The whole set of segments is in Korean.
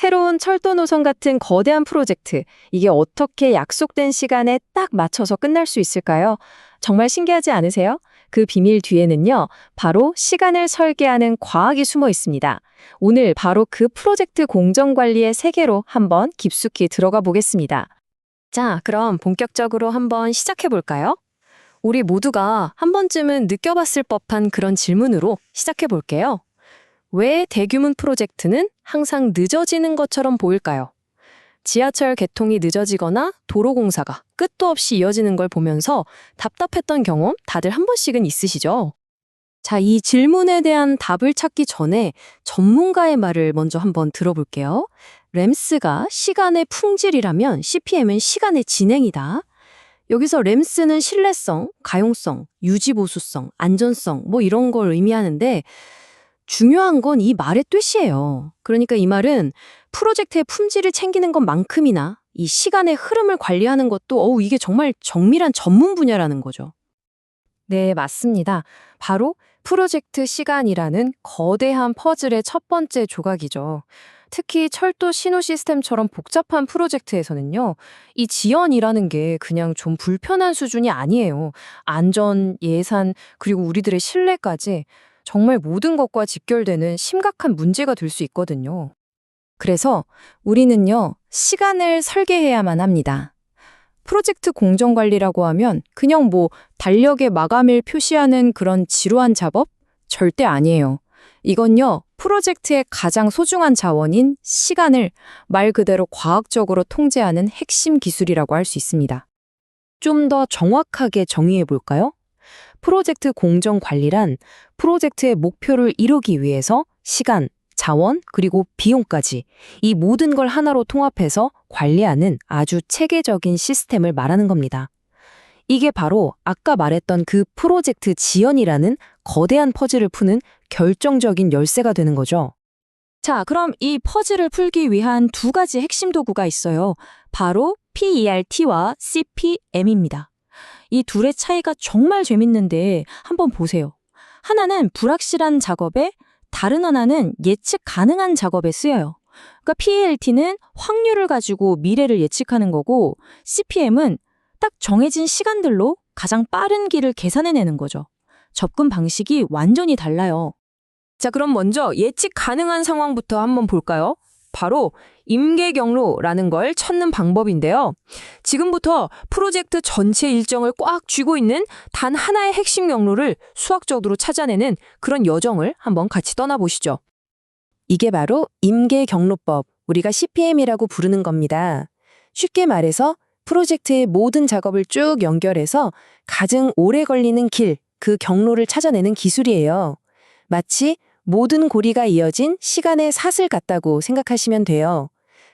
새로운 철도 노선 같은 거대한 프로젝트, 이게 어떻게 약속된 시간에 딱 맞춰서 끝날 수 있을까요? 정말 신기하지 않으세요? 그 비밀 뒤에는요, 바로 시간을 설계하는 과학이 숨어 있습니다. 오늘 바로 그 프로젝트 공정 관리의 세계로 한번 깊숙이 들어가 보겠습니다. 자, 그럼 본격적으로 한번 시작해 볼까요? 우리 모두가 한 번쯤은 느껴봤을 법한 그런 질문으로 시작해 볼게요. 왜 대규모 프로젝트는 항상 늦어지는 것처럼 보일까요? 지하철 개통이 늦어지거나 도로 공사가 끝도 없이 이어지는 걸 보면서 답답했던 경험 다들 한 번씩은 있으시죠? 자, 이 질문에 대한 답을 찾기 전에 전문가의 말을 먼저 한번 들어볼게요. 램스가 시간의 품질이라면 CPM은 시간의 진행이다. 여기서 램스는 신뢰성, 가용성, 유지보수성, 안전성 뭐 이런 걸 의미하는데 중요한 건 이 말의 뜻이에요. 그러니까 이 말은 프로젝트의 품질을 챙기는 것만큼이나 이 시간의 흐름을 관리하는 것도 어우 이게 정말 정밀한 전문 분야라는 거죠. 네, 맞습니다. 바로 프로젝트 시간이라는 거대한 퍼즐의 첫 번째 조각이죠. 특히 철도 신호 시스템처럼 복잡한 프로젝트에서는요, 이 지연이라는 게 그냥 좀 불편한 수준이 아니에요. 안전, 예산, 그리고 우리들의 신뢰까지 정말 모든 것과 직결되는 심각한 문제가 될 수 있거든요. 그래서 우리는요, 시간을 설계해야만 합니다. 프로젝트 공정관리라고 하면 그냥 뭐 달력에 마감일 표시하는 그런 지루한 작업? 절대 아니에요. 이건요, 프로젝트의 가장 소중한 자원인 시간을 말 그대로 과학적으로 통제하는 핵심 기술이라고 할 수 있습니다. 좀 더 정확하게 정의해 볼까요? 프로젝트 공정 관리란 프로젝트의 목표를 이루기 위해서 시간, 자원, 그리고 비용까지 이 모든 걸 하나로 통합해서 관리하는 아주 체계적인 시스템을 말하는 겁니다. 이게 바로 아까 말했던 그 프로젝트 지연이라는 거대한 퍼즐을 푸는 결정적인 열쇠가 되는 거죠. 자, 그럼 이 퍼즐을 풀기 위한 두 가지 핵심 도구가 있어요. 바로 PERT와 CPM입니다. 이 둘의 차이가 정말 재밌는데 한번 보세요. 하나는 불확실한 작업에 다른 하나는 예측 가능한 작업에 쓰여요. 그러니까 PALT는 확률을 가지고 미래를 예측하는 거고 CPM은 딱 정해진 시간들로 가장 빠른 길을 계산해내는 거죠. 접근 방식이 완전히 달라요. 자, 그럼 먼저 예측 가능한 상황부터 한번 볼까요? 바로 임계 경로라는 걸 찾는 방법인데요. 지금부터 프로젝트 전체 일정을 꽉 쥐고 있는 단 하나의 핵심 경로를 수학적으로 찾아내는 그런 여정을 한번 같이 떠나보시죠. 이게 바로 임계 경로법, 우리가 CPM이라고 부르는 겁니다. 쉽게 말해서 프로젝트의 모든 작업을 쭉 연결해서 가장 오래 걸리는 길, 그 경로를 찾아내는 기술이에요. 마치 모든 고리가 이어진 시간의 사슬 같다고 생각하시면 돼요.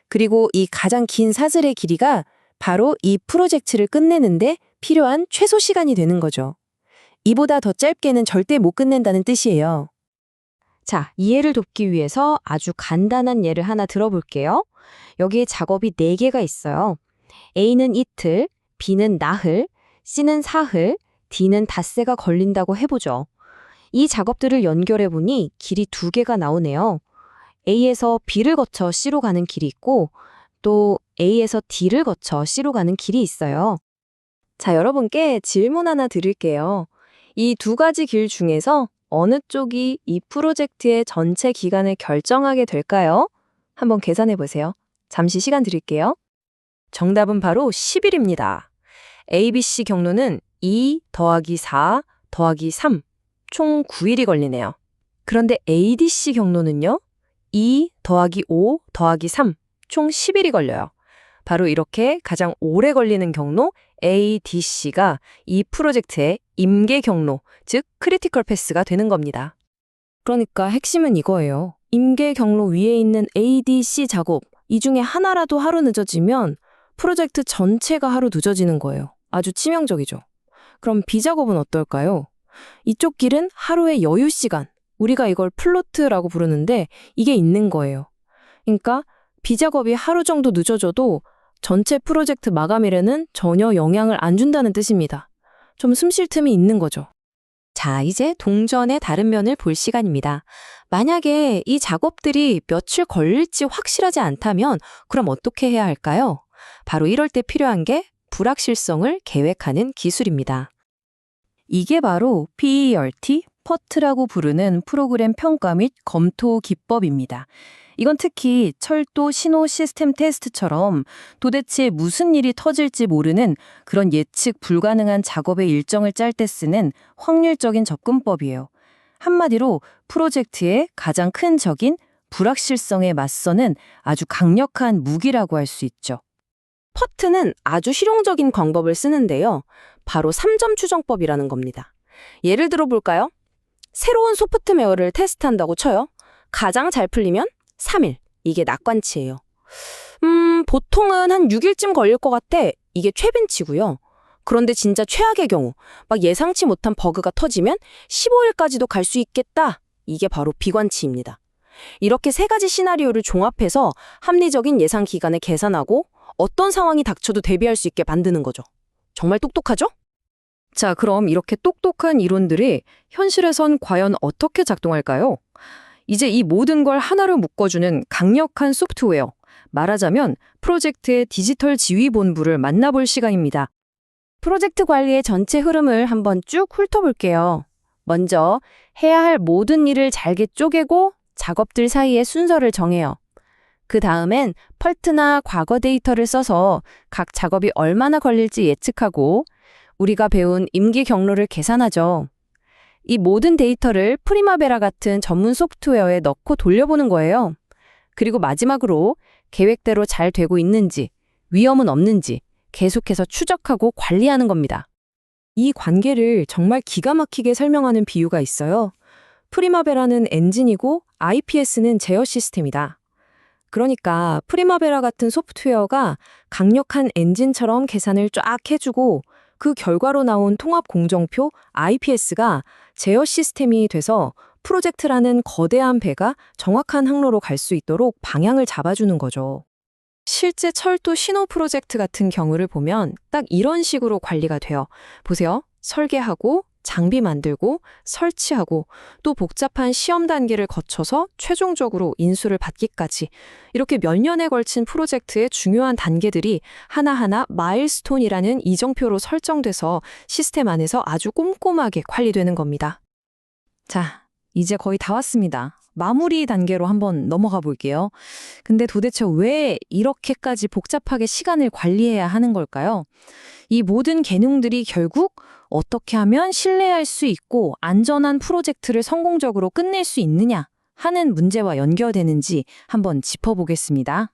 그리고 이 가장 긴 사슬의 길이가 바로 이 프로젝트를 끝내는데 필요한 최소 시간이 되는 거죠. 이보다 더 짧게는 절대 못 끝낸다는 뜻이에요. 자, 이해를 돕기 위해서 아주 간단한 예를 하나 들어볼게요. 여기에 작업이 4개가 있어요. A는 이틀, B는 나흘, C는 사흘, D는 닷새가 걸린다고 해보죠. 이 작업들을 연결해 보니 길이 두 개가 나오네요. A에서 B를 거쳐 C로 가는 길이 있고 또 A에서 D를 거쳐 C로 가는 길이 있어요. 자, 여러분께 질문 하나 드릴게요. 이 두 가지 길 중에서 어느 쪽이 이 프로젝트의 전체 기간을 결정하게 될까요? 한번 계산해 보세요. 잠시 시간 드릴게요. 정답은 바로 10일입니다. ABC 경로는 2 더하기 4 더하기 3, 총 9일이 걸리네요. 그런데 ADC 경로는요? 2 더하기 5 더하기 3, 총 10일이 걸려요. 바로 이렇게 가장 오래 걸리는 경로 ADC가 이 프로젝트의 임계 경로, 즉 크리티컬 패스가 되는 겁니다. 그러니까 핵심은 이거예요. 임계 경로 위에 있는 ADC 작업, 이 중에 하나라도 하루 늦어지면 프로젝트 전체가 하루 늦어지는 거예요. 아주 치명적이죠. 그럼 B 작업은 어떨까요? 이쪽 길은 하루의 여유 시간, 우리가 이걸 플로트라고 부르는데 이게 있는 거예요. 그러니까 B 작업이 하루 정도 늦어져도 전체 프로젝트 마감일에는 전혀 영향을 안 준다는 뜻입니다. 좀 숨 쉴 틈이 있는 거죠. 자, 이제 동전의 다른 면을 볼 시간입니다. 만약에 이 작업들이 며칠 걸릴지 확실하지 않다면 그럼 어떻게 해야 할까요? 바로 이럴 때 필요한 게 불확실성을 계획하는 기술입니다. 이게 바로 PERT, 퍼트라고 부르는 프로그램 평가 및 검토 기법입니다. 이건 특히 철도 신호 시스템 테스트처럼 도대체 무슨 일이 터질지 모르는 그런 예측 불가능한 작업의 일정을 짤 때 쓰는 확률적인 접근법이에요. 한마디로 프로젝트의 가장 큰 적인 불확실성에 맞서는 아주 강력한 무기라고 할 수 있죠. 퍼트는 아주 실용적인 방법을 쓰는데요. 바로 3점 추정법이라는 겁니다. 예를 들어 볼까요? 새로운 소프트웨어를 테스트한다고 쳐요. 가장 잘 풀리면 3일. 이게 낙관치예요. 음, 보통은 한 6일쯤 걸릴 것 같아. 이게 최빈치고요. 그런데 진짜 최악의 경우, 막 예상치 못한 버그가 터지면 15일까지도 갈 수 있겠다. 이게 바로 비관치입니다. 이렇게 세 가지 시나리오를 종합해서 합리적인 예상 기간을 계산하고 어떤 상황이 닥쳐도 대비할 수 있게 만드는 거죠. 정말 똑똑하죠? 자, 그럼 이렇게 똑똑한 이론들이 현실에선 과연 어떻게 작동할까요? 이제 이 모든 걸 하나로 묶어주는 강력한 소프트웨어, 말하자면 프로젝트의 디지털 지휘본부를 만나볼 시간입니다. 프로젝트 관리의 전체 흐름을 한번 쭉 훑어볼게요. 먼저 해야 할 모든 일을 잘게 쪼개고 작업들 사이에 순서를 정해요. 그 다음엔 펄트나 과거 데이터를 써서 각 작업이 얼마나 걸릴지 예측하고 우리가 배운 임기 경로를 계산하죠. 이 모든 데이터를 프리마베라 같은 전문 소프트웨어에 넣고 돌려보는 거예요. 그리고 마지막으로 계획대로 잘 되고 있는지, 위험은 없는지 계속해서 추적하고 관리하는 겁니다. 이 관계를 정말 기가 막히게 설명하는 비유가 있어요. 프리마베라는 엔진이고 IPS는 제어 시스템이다. 그러니까 프리마베라 같은 소프트웨어가 강력한 엔진처럼 계산을 쫙 해주고 그 결과로 나온 통합 공정표 IPS가 제어 시스템이 돼서 프로젝트라는 거대한 배가 정확한 항로로 갈 수 있도록 방향을 잡아주는 거죠. 실제 철도 신호 프로젝트 같은 경우를 보면 딱 이런 식으로 관리가 돼요. 보세요. 설계하고 장비 만들고 설치하고 또 복잡한 시험 단계를 거쳐서 최종적으로 인수를 받기까지 이렇게 몇 년에 걸친 프로젝트의 중요한 단계들이 하나하나 마일스톤이라는 이정표로 설정돼서 시스템 안에서 아주 꼼꼼하게 관리되는 겁니다. 자, 이제 거의 다 왔습니다. 마무리 단계로 한번 넘어가 볼게요. 근데 도대체 왜 이렇게까지 복잡하게 시간을 관리해야 하는 걸까요? 이 모든 개념들이 결국 어떻게 하면 신뢰할 수 있고 안전한 프로젝트를 성공적으로 끝낼 수 있느냐 하는 문제와 연결되는지 한번 짚어보겠습니다.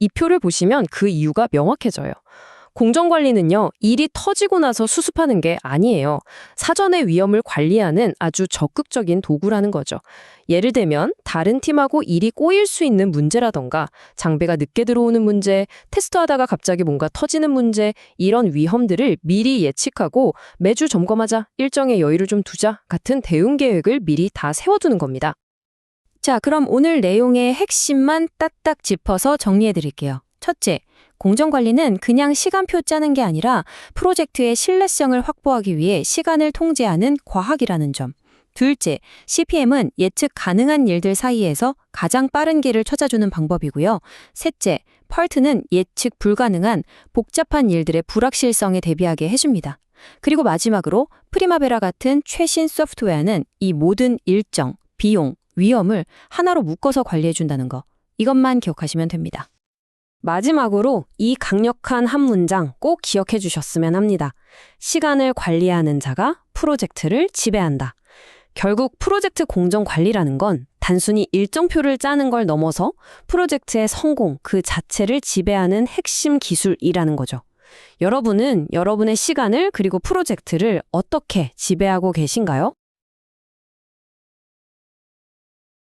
이 표를 보시면 그 이유가 명확해져요. 공정관리는요, 일이 터지고 나서 수습하는 게 아니에요. 사전의 위험을 관리하는 아주 적극적인 도구라는 거죠. 예를 들면, 다른 팀하고 일이 꼬일 수 있는 문제라던가, 장비가 늦게 들어오는 문제, 테스트하다가 갑자기 뭔가 터지는 문제, 이런 위험들을 미리 예측하고 매주 점검하자, 일정의 여유를 좀 두자 같은 대응 계획을 미리 다 세워두는 겁니다. 자, 그럼 오늘 내용의 핵심만 딱딱 짚어서 정리해 드릴게요. 첫째, 공정관리는 그냥 시간표 짜는 게 아니라 프로젝트의 신뢰성을 확보하기 위해 시간을 통제하는 과학이라는 점. 둘째, CPM은 예측 가능한 일들 사이에서 가장 빠른 길을 찾아주는 방법이고요. 셋째, 펄트는 예측 불가능한 복잡한 일들의 불확실성에 대비하게 해줍니다. 그리고 마지막으로 프리마베라 같은 최신 소프트웨어는 이 모든 일정, 비용, 위험을 하나로 묶어서 관리해준다는 거. 이것만 기억하시면 됩니다. 마지막으로 이 강력한 한 문장 꼭 기억해 주셨으면 합니다. 시간을 관리하는 자가 프로젝트를 지배한다. 결국 프로젝트 공정 관리라는 건 단순히 일정표를 짜는 걸 넘어서 프로젝트의 성공 그 자체를 지배하는 핵심 기술이라는 거죠. 여러분은 여러분의 시간을 그리고 프로젝트를 어떻게 지배하고 계신가요?